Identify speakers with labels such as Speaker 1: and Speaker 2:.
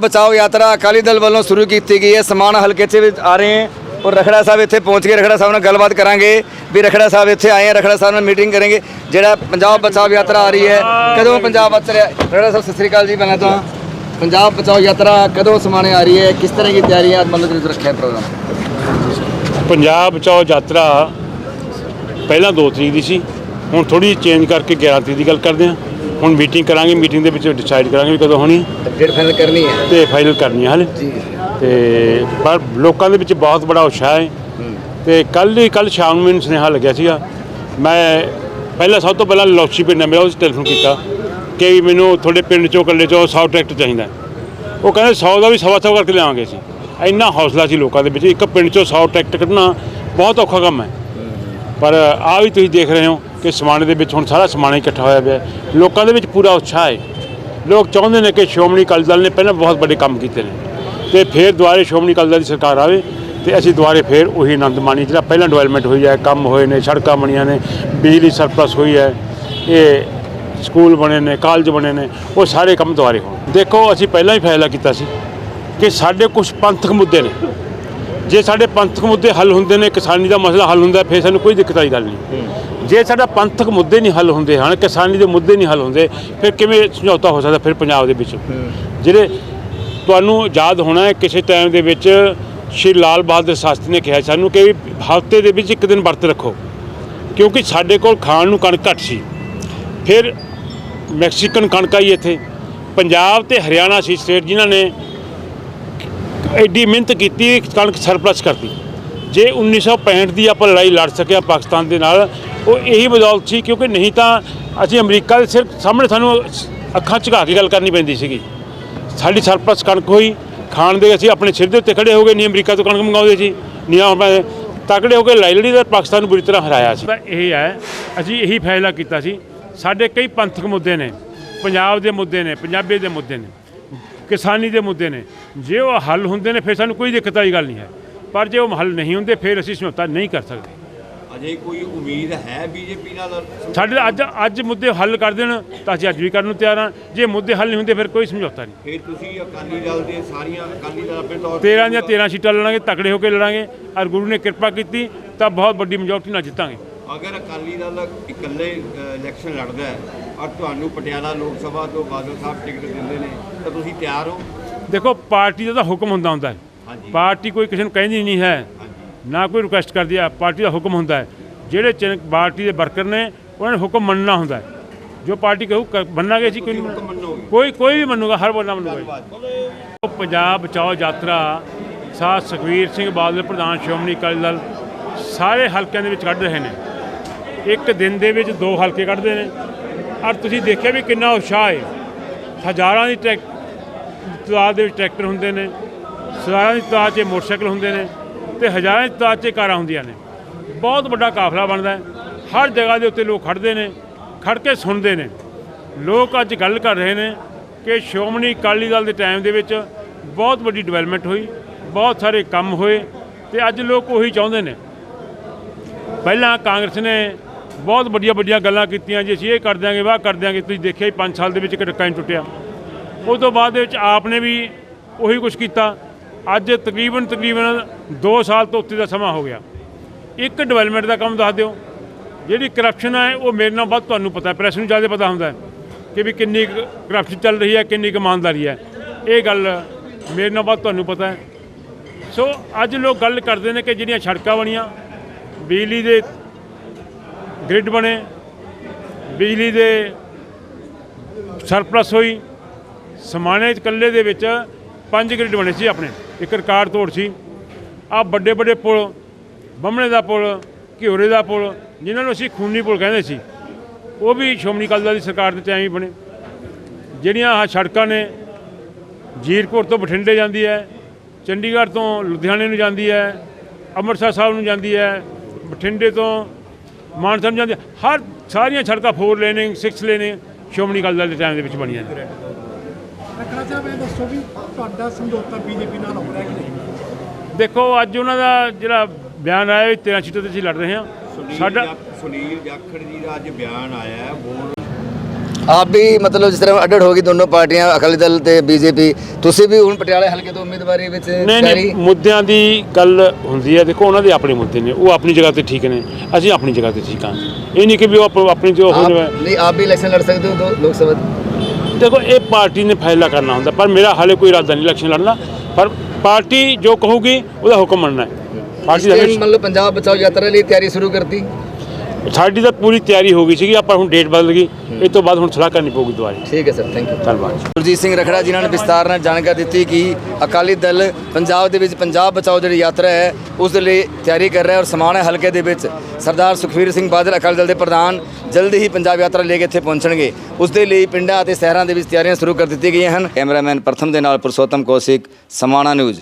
Speaker 1: ਬਚਾਓ ਯਾਤਰਾ ਅਕਾਲੀ ਦਲ ਵੱਲੋਂ ਸ਼ੁਰੂ ਕੀਤੀ ਗਈ ਹੈ। ਸਮਾਨ ਹਲਕੇ 'ਚ ਵੀ ਆ ਰਹੇ ਹੈ ਔਰ ਰਖੜਾ ਸਾਹਿਬ ਇੱਥੇ ਪਹੁੰਚ ਕੇ ਰਖੜਾ ਸਾਹਿਬ ਨਾਲ ਗੱਲਬਾਤ ਕਰਾਂਗੇ ਵੀ ਰਖੜਾ ਸਾਹਿਬ ਇੱਥੇ ਆਏ ਹੈ, ਰਖੜਾ ਸਾਹਿਬ ਨਾਲ ਮੀਟਿੰਗ ਕਰਾਂਗੇ। ਜਿਹੜਾ ਪੰਜਾਬ ਬਚਾਓ ਯਾਤਰਾ ਆ ਰਹੀ ਹੈ, ਕਦੋਂ ਪੰਜਾਬ ਬਚ ਰਿਹਾ ਰਖੜਾ ਸਾਹਿਬ, ਸਤਿ ਸ੍ਰੀ ਅਕਾਲ ਜੀ, ਪਹਿਲਾਂ ਤਾਂ ਪੰਜਾਬ ਬਚਾਓ ਯਾਤਰਾ ਕਦੋਂ ਸਮਾਣੇ ਆ ਰਹੀ ਹੈ? ਕਿਸ ਤਰ੍ਹਾਂ ਦੀ ਤਿਆਰੀਆਂ ਮਤਲਬ ਕਿ ਰੱਖਿਆ ਪ੍ਰੋਗਰਾਮ।
Speaker 2: ਪੰਜਾਬ ਬਚਾਓ ਯਾਤਰਾ ਪਹਿਲਾਂ 2 ਤਰੀਕ ਦੀ ਸੀ, ਹੁਣ ਥੋੜੀ ਚੇਂਜ ਕਰਕੇ 11 ਤਰੀਕ ਦੀ ਗੱਲ ਕਰਦੇ ਹਾਂ। ਹੁਣ ਮੀਟਿੰਗ ਕਰਾਂਗੇ ਮੀਟਿੰਗ ਦੇ ਵਿੱਚ ਡਿਸਾਈਡ ਕਰਾਂਗੇ ਵੀ ਕਦੋਂ ਹੋਣੀ।
Speaker 1: ਡੇਟ ਫਾਈਨਲ ਕਰਨੀ ਹੈ।
Speaker 2: ਤੇ ਫਾਈਨਲ ਕਰਨੀ ਹੈ ਹਾਲੇ।
Speaker 1: ਜੀ।
Speaker 2: ਤੇ ਪਰ ਲੋਕਾਂ ਦੇ ਵਿੱਚ ਬਹੁਤ ਬੜਾ ਉਤਸ਼ਾਹ ਹੈ। ਤੇ ਕੱਲ ਹੀ ਕੱਲ ਸ਼ਾਮ ਨੂੰ ਮੈਨੂੰ ਸੁਨੇਹਾ ਲੱਗਿਆ ਸੀਗਾ। ਮੈਂ ਪਹਿਲਾਂ ਸਭ ਤੋਂ ਪਹਿਲਾਂ ਲੋਚੀ ਪਿੰਡ ਮੇਰਾ ਉਸ ਟੈਲੀਫੋਨ ਕੀਤਾ ਕਿ ਵੀ ਮੈਨੂੰ ਤੁਹਾਡੇ ਪਿੰਡ ਚੋਂ ਇਕੱਲੇ ਚੋਂ 100 ਟਰੈਕਟਰ ਚਾਹੀਦਾ। ਉਹ ਕਹਿੰਦੇ 100 ਦਾ ਵੀ ਸਵਾ ਸੌ ਕਰਕੇ ਲਿਆਵਾਂਗੇ ਅਸੀਂ। ਇੰਨਾ ਹੌਸਲਾ ਸੀ ਲੋਕਾਂ ਦੇ ਵਿੱਚ। ਇੱਕ ਪਿੰਡ ਚੋਂ 100 ਟਰੈਕਟਰ ਕੱਢਣਾ ਬਹੁਤ ਔਖਾ ਕੰਮ ਹੈ। ਪਰ ਆ ਵੀ ਤੁਸੀਂ ਦੇਖ ਰਹੇ ਹੋ ਕਿ ਸਮਾਣੇ ਦੇ ਵਿੱਚ ਹੁਣ ਸਾਰਾ ਸਮਾਣਾ ਇਕੱਠਾ ਹੋਇਆ ਪਿਆ ਹੈ। ਲੋਕਾਂ ਦੇ ਵਿੱਚ ਪੂਰਾ ਉਤਸ਼ਾਹ ਹੈ। ਲੋਕ ਚਾਹੁੰਦੇ ਨੇ ਕਿ ਸ਼੍ਰੋਮਣੀ ਅਕਾਲੀ ਦਲ ਨੇ ਪਹਿਲਾਂ ਬਹੁਤ ਵੱਡੇ ਕੰਮ ਕੀਤੇ ਨੇ। ਤੇ ਫਿਰ ਦੁਬਾਰੇ ਸ਼੍ਰੋਮਣੀ ਅਕਾਲੀ ਦਲ ਦੀ ਸਰਕਾਰ ਆਵੇ ਤੇ ਅਸੀਂ ਦੁਬਾਰੇ ਫਿਰ ਉਹੀ ਆਨੰਦ ਮਾਣੀ ਜਿਹੜਾ ਪਹਿਲਾਂ ਡਿਵੈਲਪਮੈਂਟ ਹੋਈ ਹੈ, ਕੰਮ ਹੋਏ ਨੇ, ਸੜਕਾਂ ਬਣੀਆਂ ਨੇ, ਬਿਜਲੀ ਸਰਪਲਸ ਹੋਈ ਹੈ, ਇਹ ਸਕੂਲ ਬਣੇ ਨੇ ਕਾਲਜ ਬਣੇ ਨੇ, ਉਹ ਸਾਰੇ ਕੰਮ ਦੁਬਾਰੇ ਹੋਣ। ਦੇਖੋ, ਅਸੀਂ ਪਹਿਲਾਂ ਹੀ ਫੈਸਲਾ ਕੀਤਾ ਸੀ ਕਿ ਸਾਡੇ ਕੁਝ ਪੰਥਕ ਮੁੱਦੇ ਨੇ। ਜੇ ਸਾਡੇ ਪੰਥਕ ਮੁੱਦੇ ਹੱਲ ਹੁੰਦੇ ਨੇ, ਕਿਸਾਨੀ ਦਾ ਮਸਲਾ ਹੱਲ ਹੁੰਦਾ, ਫਿਰ ਸਾਨੂੰ ਕੋਈ ਦਿੱਕਤ ਵਾਲੀ ਗੱਲ ਨਹੀਂ। ਜੇ ਸਾਡਾ ਪੰਥਕ ਮੁੱਦੇ ਨਹੀਂ ਹੱਲ ਹੁੰਦੇ ਹਨ ਕਿਸਾਨੀ ਦੇ ਮੁੱਦੇ ਨਹੀਂ ਹੱਲ ਹੁੰਦੇ ਫਿਰ ਕਿਵੇਂ ਸਮਝੌਤਾ ਹੋ ਸਕਦਾ ਫਿਰ ਪੰਜਾਬ ਦੇ ਵਿੱਚ? ਜਿਹੜੇ ਤੁਹਾਨੂੰ ਯਾਦ ਹੋਣਾ ਹੈ ਕਿਸੇ ਟਾਈਮ ਦੇ ਵਿੱਚ ਸ਼੍ਰੀ ਲਾਲ ਬਹਾਦਰ ਸ਼ਾਸਤਰੀ ਨੇ ਕਿਹਾ ਸਾਨੂੰ ਕਿ ਹਫ਼ਤੇ ਦੇ ਵਿੱਚ ਇੱਕ ਦਿਨ ਵਰਤ ਰੱਖੋ ਕਿਉਂਕਿ ਸਾਡੇ ਕੋਲ ਖਾਣ ਨੂੰ ਕਣਕ ਘੱਟ ਸੀ। ਫਿਰ ਮੈਕਸੀਕਨ ਕਣਕ ਆਈ ਇੱਥੇ। ਪੰਜਾਬ ਤੇ ਹਰਿਆਣਾ ਸੀ ਸਟੇਟ ਜਿਨ੍ਹਾਂ ਨੇ ਐਡੀ ਮਿਹਨਤ ਕੀਤੀ ਕਣਕ ਸਰਪਲਸ ਕਰਤੀ। ਜੇ 1965 ਦੀ ਆਪਾਂ ਲੜਾਈ ਲੜ ਸਕਿਆ ਪਾਕਿਸਤਾਨ ਦੇ ਨਾਲ, ਉਹ ਇਹੀ ਬਦੌਲਤ ਸੀ, ਕਿਉਂਕਿ ਨਹੀਂ ਤਾਂ ਅਸੀਂ ਅਮਰੀਕਾ ਦੇ ਸਿਰ ਸਾਹਮਣੇ ਸਾਨੂੰ ਅੱਖਾਂ ਝੁਕਾ ਕੇ ਗੱਲ ਕਰਨੀ ਪੈਂਦੀ ਸੀਗੀ। ਸਾਡੀ ਸਰਪਲਸ ਕਣਕ ਹੋਈ, ਖਾਣ ਦੇ ਅਸੀਂ ਆਪਣੇ ਸਿਰ ਦੇ ਉੱਤੇ ਖੜੇ ਹੋ ਗਏ, ਨਹੀਂ ਅਮਰੀਕਾ ਤੋਂ ਕਣਕ ਮੰਗਾਉਂਦੇ ਸੀ, ਨਹੀਂ ਆਪਾਂ ਤਕੜੇ ਹੋ ਕੇ ਲੜਾਈ ਲੜੀ ਤੇ ਪਾਕਿਸਤਾਨ ਨੂੰ ਬੁਰੀ ਤਰ੍ਹਾਂ ਹਰਾਇਆ ਸੀ। ਤਾਂ ਇਹ ਹੈ, ਅਸੀਂ ਇਹੀ ਫੈਸਲਾ ਕੀਤਾ ਸੀ, ਸਾਡੇ ਕਈ ਪੰਥਕ ਮੁੱਦੇ ਨੇ, ਪੰਜਾਬ ਦੇ ਮੁੱਦੇ ਨੇ, ਪੰਜਾਬੀ ਦੇ ਮੁੱਦੇ ਨੇ, ਕਿਸਾਨੀ ਦੇ ਮੁੱਦੇ ਨੇ, ਜੇ ਉਹ ਹੱਲ ਹੁੰਦੇ ਨੇ, ਫਿਰ ਸਾਨੂੰ ਕੋਈ ਦਿੱਕਤ ਵਾਲੀ ਗੱਲ ਨਹੀਂ ਹੈ। ਪਰ ਜੇ ਉਹ ਹੱਲ ਨਹੀਂ ਹੁੰਦੇ ਫਿਰ ਅਸੀਂ ਸਮਝੌਤਾ ਨਹੀਂ ਕਰ ਸਕਦੇ।
Speaker 3: ਅਜੇ ਕੋਈ ਉਮੀਦ ਹੈ ਬੀਜੇਪੀ ਨਾਲ?
Speaker 2: ਸਾਡੇ ਅੱਜ ਅੱਜ ਮੁੱਦੇ ਹੱਲ ਕਰ ਦੇਣ ਤਾਂ ਅਸੀਂ ਅੱਜ ਵੀ ਕਰਨ ਨੂੰ ਤਿਆਰ ਹਾਂ। ਜੇ ਮੁੱਦੇ ਹੱਲ ਨਹੀਂ ਹੁੰਦੇ ਫਿਰ ਕੋਈ ਸਮਝੌਤਾ ਨਹੀਂ।
Speaker 3: ਫਿਰ ਤੁਸੀਂ ਅਕਾਲੀ ਦਲ ਦੇ ਸਾਰੀਆਂ ਅਕਾਲੀ ਦਲ ਆਪਣੇ ਤੌਰ ਤੇ
Speaker 2: 13 ਦੀਆਂ 13 ਸੀਟਾਂ ਲੜਾਂਗੇ ਤਕੜੇ ਹੋ ਕੇ ਲੜਾਂਗੇ ਔਰ ਗੁਰੂ ਨੇ ਕਿਰਪਾ ਕੀਤੀ ਤਾਂ ਬਹੁਤ ਵੱਡੀ ਮੈਜੋਰਟੀ ਨਾਲ ਜਿੱਤਾਂਗੇ।
Speaker 3: ਅਗਰ ਅਕਾਲੀ ਦਲ ਇਕੱਲੇ ਇਲੈਕਸ਼ਨ ਲੜਦਾ ਹੈ ਔਰ ਤੁਹਾਨੂੰ ਪਟਿਆਲਾ ਲੋਕ ਸਭਾ ਤੋਂ ਬਾਦਲ ਸਾਹਿਬ ਟਿਕਟ ਦਿੰਦੇ ਨੇ ਤਾਂ ਤੁਸੀਂ ਤਿਆਰ ਹੋ?
Speaker 2: ਦੇਖੋ ਪਾਰਟੀ ਦਾ ਤਾਂ ਹੁਕਮ ਹੁੰਦਾ ਹੁੰਦਾ ਹੈ। ਪਾਰਟੀ ਕੋਈ ਕਿਸੇ ਨੂੰ ਕਹਿੰਦੀ ਨਹੀਂ ਹੈ ਨਾ ਕੋਈ ਰਿਕੁਐਸਟ ਕਰਦੀ ਹੈ ਪਾਰਟੀ ਦਾ ਹੁਕਮ ਹੁੰਦਾ ਹੈ। ਜਿਹੜੇ ਚਿੰਨ- ਪਾਰਟੀ ਦੇ ਵਰਕਰ ਨੇ ਉਹਨਾਂ ਨੇ ਹੁਕਮ ਮੰਨਣਾ ਹੁੰਦਾ ਹੈ। ਜੋ ਪਾਰਟੀ ਕਹੂ ਮੰਨਾਂਗੇ ਅਸੀਂ ਕੋਈ ਕੋਈ ਕੋਈ ਵੀ ਮੰਨੂਗਾ ਹਰ ਬੰਦਾ ਮੰਨੂਗਾ ਉਹ ਪੰਜਾਬ ਬਚਾਓ ਯਾਤਰਾ ਸਾਧ ਸੁਖਵੀਰ ਸਿੰਘ ਬਾਦਲ ਪ੍ਰਧਾਨ ਸ਼੍ਰੋਮਣੀ ਅਕਾਲੀ ਦਲ ਸਾਰੇ ਹਲਕਿਆਂ ਦੇ ਵਿੱਚ ਕੱਢ ਰਹੇ ਨੇ। ਇੱਕ ਦਿਨ ਦੇ ਵਿੱਚ ਦੋ ਹਲਕੇ ਕੱਢਦੇ ਨੇ। ਔਰ ਤੁਸੀਂ ਦੇਖਿਆ ਵੀ ਕਿੰਨਾ ਉਤਸ਼ਾਹ ਹੈ। ਹਜ਼ਾਰਾਂ ਦੀ ਟਰੈਕ ਤਾਦਾਦ ਦੇ ਵਿੱਚ ਟਰੈਕਟਰ ਹੁੰਦੇ ਨੇ। ਹਜ਼ਾਰਾਂ ਦੀ ਤਾਦਾਦ 'ਚ ਮੋਟਰਸਾਈਕਲ ਹੁੰਦੇ ਨੇ ਤੇ ਹਜ਼ਾਰਾਂ ਦੀ ਤਾਦਾਦ 'ਚ ਕਾਰਾਂ ਹੁੰਦੀਆਂ ਨੇ। ਬਹੁਤ ਵੱਡਾ ਕਾਫਲਾ ਬਣਦਾ ਹੈ। ਹਰ ਜਗ੍ਹਾ ਦੇ ਉੱਤੇ ਲੋਕ ਖੜਦੇ ਨੇ, ਖੜ ਕੇ ਸੁਣਦੇ ਨੇ। ਲੋਕ ਅੱਜ ਗੱਲ ਕਰ ਰਹੇ ਨੇ ਕਿ ਸ਼੍ਰੋਮਣੀ ਅਕਾਲੀ ਦਲ ਦੇ ਟਾਈਮ ਦੇ ਵਿੱਚ ਬਹੁਤ ਵੱਡੀ ਡਿਵੈਲਪਮੈਂਟ ਹੋਈ, ਬਹੁਤ ਸਾਰੇ ਕੰਮ ਹੋਏ ਤੇ ਅੱਜ ਲੋਕ ਉਹੀ ਚਾਹੁੰਦੇ ਨੇ। ਪਹਿਲਾਂ ਕਾਂਗਰਸ ਨੇ ਬਹੁਤ ਵੱਡੀਆਂ ਵੱਡੀਆਂ ਗੱਲਾਂ ਕੀਤੀਆਂ ਜੀ, ਅਸੀਂ ਇਹ ਕਰ ਦਿਆਂਗੇ, ਵਾਹ ਕਰ ਦਿਆਂਗੇ। ਤੁਸੀਂ ਦੇਖਿਆ ਹੀ 5 ਸਾਲ ਦੇ ਵਿੱਚ ਇੱਕ ਟੱਕਾ ਨਹੀਂ ਟੁੱਟਿਆ। ਉਸ ਤੋਂ ਬਾਅਦ ਦੇ ਵਿੱਚ ਆਪ ਨੇ ਵੀ ਉਹੀ ਕੁਝ ਕੀਤਾ। ਅੱਜ ਤਕਰੀਬਨ ਤਕਰੀਬਨ 2 ਸਾਲ ਤੋਂ ਉੱਤੇ ਦਾ ਸਮਾਂ ਹੋ ਗਿਆ। ਇੱਕ ਡਿਵੈਲਪਮੈਂਟ ਦਾ ਕੰਮ ਦੱਸ ਦਿਓ। ਜਿਹੜੀ ਕਰਪਸ਼ਨ ਹੈ ਉਹ ਮੇਰੇ ਨਾਲ ਵੱਧ ਤੁਹਾਨੂੰ ਪਤਾ ਪ੍ਰੈਸ ਨੂੰ ਜ਼ਿਆਦਾ ਪਤਾ ਹੁੰਦਾ ਕਿ ਵੀ ਕਿੰਨੀ ਕਰਪਸ਼ਨ ਚੱਲ ਰਹੀ ਹੈ, ਕਿੰਨੀ ਕੁ ਇਮਾਨਦਾਰੀ ਹੈ। ਇਹ ਗੱਲ ਮੇਰੇ ਨਾਲ ਵੱਧ ਤੁਹਾਨੂੰ ਪਤਾ ਹੈ। ਸੋ ਅੱਜ ਲੋਕ ਗੱਲ ਕਰਦੇ ਨੇ ਕਿ ਜਿਹੜੀਆਂ ਸੜਕਾਂ ਬਣੀਆਂ, ਬਿਜਲੀ ਦੇ ਗ੍ਰਿਡ ਬਣੇ, ਬਿਜਲੀ ਦੇ ਸਰਪਲਸ ਹੋਈ ਸਮਾਣੇ ਇਕੱਲੇ ਦੇ ਵਿੱਚ ਪੰਜ ਗ੍ਰਿਡ ਬਣੇ ਸੀ ਆਪਣੇ। ਇੱਕ ਰਿਕਾਰਡ ਤੋੜ ਸੀ। ਆ ਵੱਡੇ ਵੱਡੇ ਪੁਲ ਬੰਮਣੇ ਦਾ ਪੁਲ, ਘਿਓਰੇ ਦਾ ਪੁਲ, ਜਿਨ੍ਹਾਂ ਨੂੰ ਅਸੀਂ ਖੂਨੀ ਪੁਲ ਕਹਿੰਦੇ ਸੀ। ਉਹ ਵੀ ਸ਼੍ਰੋਮਣੀ ਅਕਾਲੀ ਦਲ ਦੀ ਸਰਕਾਰ ਦੇ ਟਾਈਮ ਹੀ ਬਣੇ। ਜਿਹੜੀਆਂ ਆਹ ਸੜਕਾਂ ਨੇ, ਜੀਰਕੋਟ ਤੋਂ ਬਠਿੰਡੇ ਜਾਂਦੀ ਹੈ, ਚੰਡੀਗੜ੍ਹ ਤੋਂ ਲੁਧਿਆਣੇ ਨੂੰ ਜਾਂਦੀ ਹੈ, ਅੰਮ੍ਰਿਤਸਰ ਸਾਹਿਬ ਨੂੰ ਜਾਂਦੀ ਹੈ, ਬਠਿੰਡੇ ਤੋਂ ਮਾਨਸਾ ਨੂੰ ਜਾਂਦੀ ਹਰ ਸਾਰੀਆਂ ਸੜਕਾਂ four laning 6 laning Shiromani Akali Dal ਦੇ ਟਾਈਮ ਦੇ ਵਿੱਚ ਬਣੀਆਂ ਨੇ।
Speaker 4: ਸਾਹਿਬ ਇਹ ਦੱਸੋ ਵੀ ਤੁਹਾਡਾ ਸਮਝੌਤਾ ਬੀਜੇਪੀ ਨਾਲ ਹੋ ਰਿਹਾ ਕਿ ਨਹੀਂ?
Speaker 2: ਦੇਖੋ ਅੱਜ ਉਹਨਾਂ ਦਾ ਜਿਹੜਾ ਬਿਆਨ ਆਇਆ ਵੀ 13 ਸੀਟਾਂ ਤੇ ਅਸੀਂ ਲੜ ਰਹੇ ਹਾਂ।
Speaker 3: ਸੁਨੀਲ
Speaker 2: ਸਾਡਾ
Speaker 3: ਸੁਨੀਲ ਜਾਖੜ ਜੀ ਦਾ ਅੱਜ ਬਿਆਨ ਆਇਆ ਹੈ ਬੋਲ
Speaker 1: ਆਪ ਵੀ ਮਤਲਬ ਜਿਸ ਤਰ੍ਹਾਂ ਅੱਡੜ ਹੋ ਗਈ ਦੋਨੋਂ ਪਾਰਟੀਆਂ ਅਕਾਲੀ ਦਲ ਤੇ ਬੀਜੇਪੀ ਤੁਸੀਂ ਵੀ ਹੁਣ ਪਟਿਆਲੇ ਹਲਕੇ ਤੋਂ ਉਮੀਦਵਾਰੀ ਵਿੱਚ
Speaker 2: ਨਹੀਂ ਨਹੀਂ ਮੁੱਦਿਆਂ ਦੀ ਗੱਲ ਹੁੰਦੀ ਹੈ। ਦੇਖੋ ਉਹਨਾਂ ਦੇ ਆਪਣੇ ਮੁੱਦੇ ਨੇ ਉਹ ਆਪਣੀ ਜਗ੍ਹਾ ਤੇ ਠੀਕ ਨੇ ਅਸੀਂ ਆਪਣੀ ਜਗ੍ਹਾ ਤੇ ਠੀਕ ਹਾਂ। ਇਹ ਨਹੀਂ ਕਿ ਵੀ ਉਹ ਆਪ- ਆਪਣੀ ਜੋ ਹੋ
Speaker 1: ਆਪ
Speaker 2: ਜਾਵੇ।
Speaker 1: ਨਹੀਂ ਆਪ ਵੀ ਇਲੈਕਸ਼ਨ ਲੜ ਸਕਦੇ ਹੋ ਲੋਕ ਸਭਾ?
Speaker 2: ਦੇਖੋ ਇਹ ਪਾਰਟੀ ਨੇ ਫੈਸਲਾ ਕਰਨਾ ਹੁੰਦਾ ਪਰ ਮੇਰਾ ਹਾਲੇ ਕੋਈ ਇਰਾਦਾ ਨਹੀਂ ਇਲੈਕਸ਼ਨ ਲੜਨਾ। ਪਰ ਪਾਰਟੀ ਜੋ ਕਹੂਗੀ ਉਹਦਾ ਹੁਕਮ ਮੰਨਣਾ ਹੈ। ਪਾਰਟੀ ਦਾ
Speaker 1: ਮਤਲਬ ਪੰਜਾਬ ਬਚਾਓ ਯਾਤਰਾ ਲਈ ਤਿਆਰੀ ਸ਼ੁਰੂ ਕਰਤੀ।
Speaker 2: ਸਾਡੀ ਤਾਂ ਪੂਰੀ ਤਿਆਰੀ ਹੋ ਗਈ ਸੀਗੀ ਆਪਾਂ ਹੁਣ ਡੇਟ ਬਦਲ ਗਈ ਇਸ ਤੋਂ ਬਾਅਦ ਹੁਣ ਸਲਾਹ ਕਰਨੀ ਪਊਗੀ ਦੁਬਾਰਾ।
Speaker 1: ਠੀਕ ਹੈ ਸਰ ਥੈਂਕ ਯੂ
Speaker 2: ਧੰਨਵਾਦ।
Speaker 1: ਗੁਰਜੀਤ ਸਿੰਘ ਰਖੜਾ ਜਿਨ੍ਹਾਂ ਨੇ ਵਿਸਤਾਰ ਨਾਲ ਜਾਣਕਾਰੀ ਦਿੱਤੀ ਕਿ ਅਕਾਲੀ ਦਲ ਪੰਜਾਬ ਦੇ ਵਿੱਚ ਪੰਜਾਬ ਬਚਾਓ ਜਿਹੜੀ ਯਾਤਰਾ ਹੈ ਉਸ ਦੇ ਲਈ ਤਿਆਰੀ ਕਰ ਰਿਹਾ ਹੈ ਔਰ ਸਮਾਣਾ ਹਲਕੇ ਦੇ ਵਿੱਚ। ਸਰਦਾਰ ਸੁਖਵੀਰ ਸਿੰਘ ਬਾਦਲ ਅਕਾਲੀ ਦਲ ਦੇ ਪ੍ਰਧਾਨ ਜਲਦੀ ਹੀ ਪੰਜਾਬ ਯਾਤਰਾ ਲੈ ਕੇ ਇੱਥੇ ਪਹੁੰਚਣਗੇ। ਉਸ ਦੇ ਲਈ ਪਿੰਡਾਂ ਅਤੇ ਸ਼ਹਿਰਾਂ ਦੇ ਵਿੱਚ ਤਿਆਰੀਆਂ ਸ਼ੁਰੂ ਕਰ ਦਿੱਤੀਆਂ ਗਈਆਂ ਹਨ। ਕੈਮਰਾਮੈਨ ਪ੍ਰਥਮ ਦੇ ਨਾਲ ਪੁਰਸ਼ੋਤਮ ਕੌਸ਼ਿਕ ਸਮਾਣਾ ਨਿਊਜ਼।